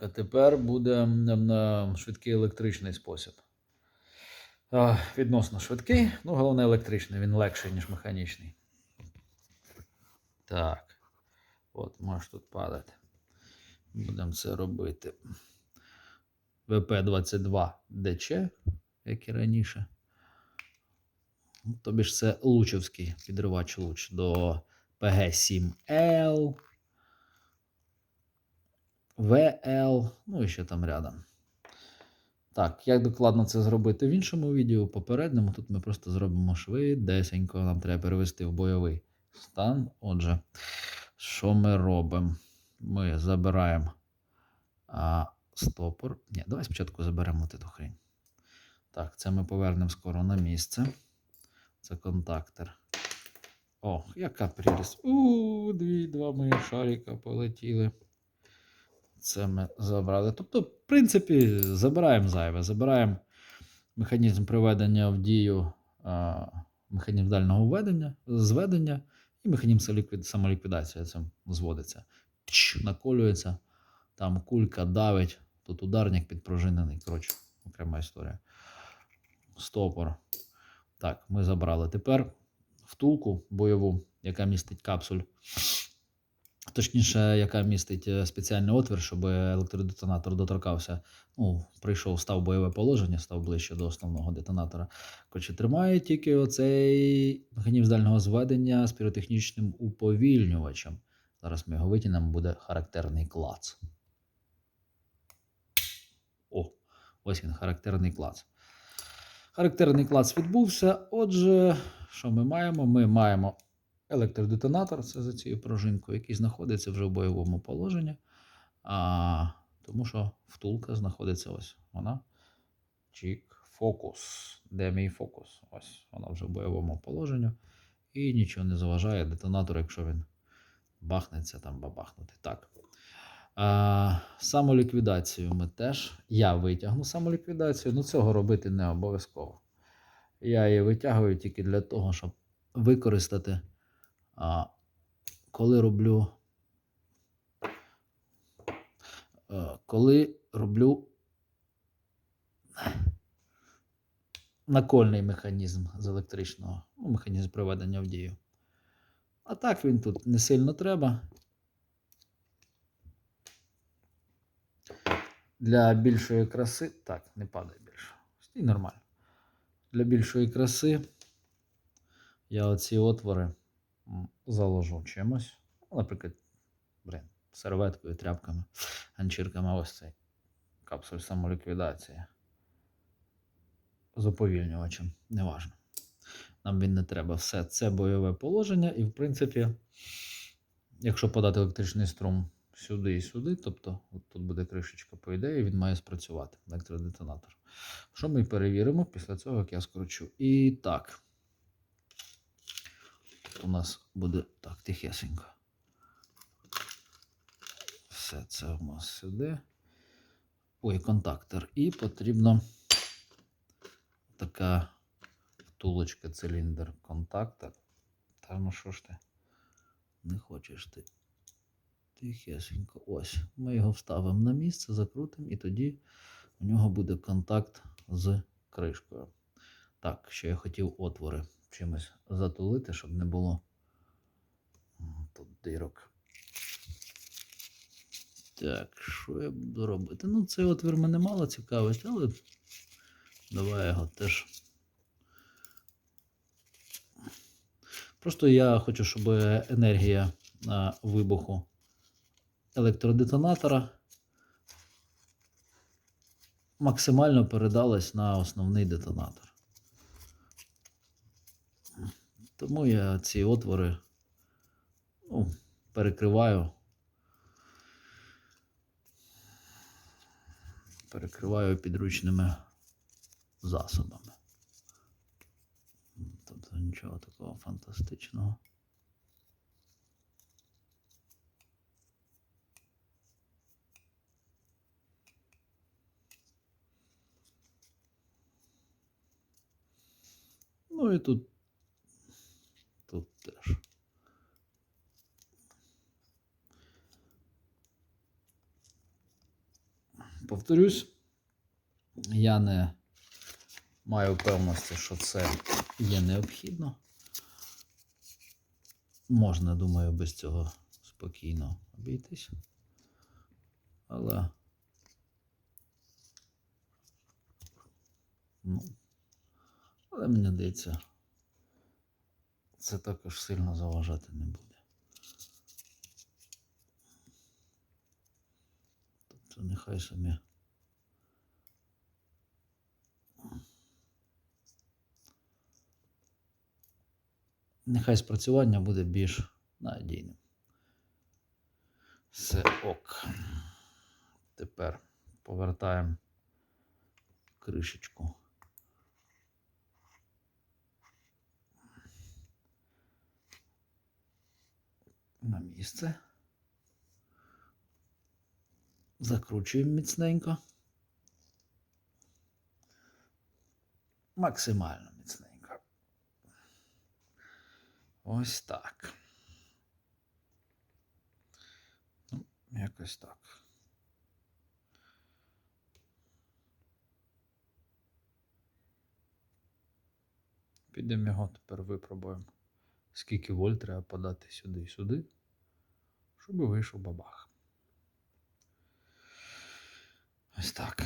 а тепер буде м, швидкий електричний спосіб. Відносно швидкий, ну, головне електричний, він легший, ніж механічний. Так. От, можеш тут падати. Будемо це робити. ВП-22 ДЧ, як і раніше. Тобі ж це Лучевський підривач луч до ПГ-7Л, ВЛ, ну і ще там рядом. Так, як докладно це зробити в іншому відео, попередньому, тут ми просто зробимо швидесенько, нам треба перевести в бойовий стан. Отже, що ми робимо? Ми забираємо а, стопор. Ні, давай спочатку заберемо цю хрень. Так, це ми повернемо скоро на місце. Це контактор. О, яка прелість. У, дві, два мої шарика полетіли. Це ми забрали. Тобто, в принципі, забираємо зайве. Забираємо механізм приведення в дію, механізм дальнього введення, зведення і механізм самоліквід- самоліквідації цим зводиться. Тш, наколюється, там кулька давить, тут ударник підпружинений. Коротше, окрема історія. Стопор. Так, ми забрали. Тепер втулку бойову, яка містить капсуль. Точніше, яка містить е, спеціальний отвір, щоб електродетонатор доторкався. Ну, прийшов, став бойове положення, став ближче до основного детонатора. Коротше, тримає тільки оцей механізм дальнього зведення з піротехнічним уповільнювачем. Зараз ми його витягнемо, буде характерний клац. О, ось він, характерний клац. Характерний клац відбувся. Отже, що ми маємо? Ми маємо електродетонатор, це за цією пружинкою, який знаходиться вже в бойовому положенні. А, тому що втулка знаходиться ось вона. Чік, фокус. Де мій фокус? Ось вона вже в бойовому положенні. І нічого не заважає детонатор, якщо він бахнеться, там бабахнути. Так. А, самоліквідацію ми теж. Я витягну самоліквідацію, ну цього робити не обов'язково. Я її витягую тільки для того, щоб використати, а, коли роблю. е, Коли роблю накольний механізм з електричного, ну, механізм приведення в дію. А так він тут не сильно треба. Для більшої краси. Так, не падає більше. Стій нормально. Для більшої краси я оці отвори заложу чимось. Ну, Наприклад, блин, серветкою, тряпками, ганчірками. Ось цей капсуль самоліквідації. З уповільнювачем, неважно. Нам він не треба. Все це бойове положення, і, в принципі, якщо подати електричний струм сюди і сюди, тобто от тут буде кришечка, по ідеї, він має спрацювати, електродетонатор. Що ми перевіримо після цього, як я скручу. І так. У нас буде так, тихесенько. Все це у нас сюди. Ой, контактор. І потрібно така втулочка, циліндр, контактор. Та ну що ж ти? Не хочеш ти. Тихесенько. Ось. Ми його вставимо на місце, закрутимо, і тоді у нього буде контакт з кришкою. Так, ще я хотів отвори чимось затулити, щоб не було тут дирок. Так, що я буду робити? Ну, цей отвір мене мало цікавить, але давай його теж. Просто я хочу, щоб енергія вибуху електродетонатора максимально передалась на основний детонатор. Тому я ці отвори ну, перекриваю. Перекриваю підручними засобами. Тобто нічого такого фантастичного. Ну і тут, теж. Повторюсь, я не маю певності, що це є необхідно. Можна, думаю, без цього спокійно обійтись. Але. Ну, але мені здається, це також сильно заважати не буде. Тобто нехай собі. Нехай спрацювання буде більш надійним. Все ок. Тепер повертаємо кришечку. На місце. Закручуємо міцненько. Максимально міцненько. Ось так. Ну, якось так. Підемо його тепер випробуємо. Скільки вольт треба подати сюди і сюди, щоб вийшов бабах. Ось так.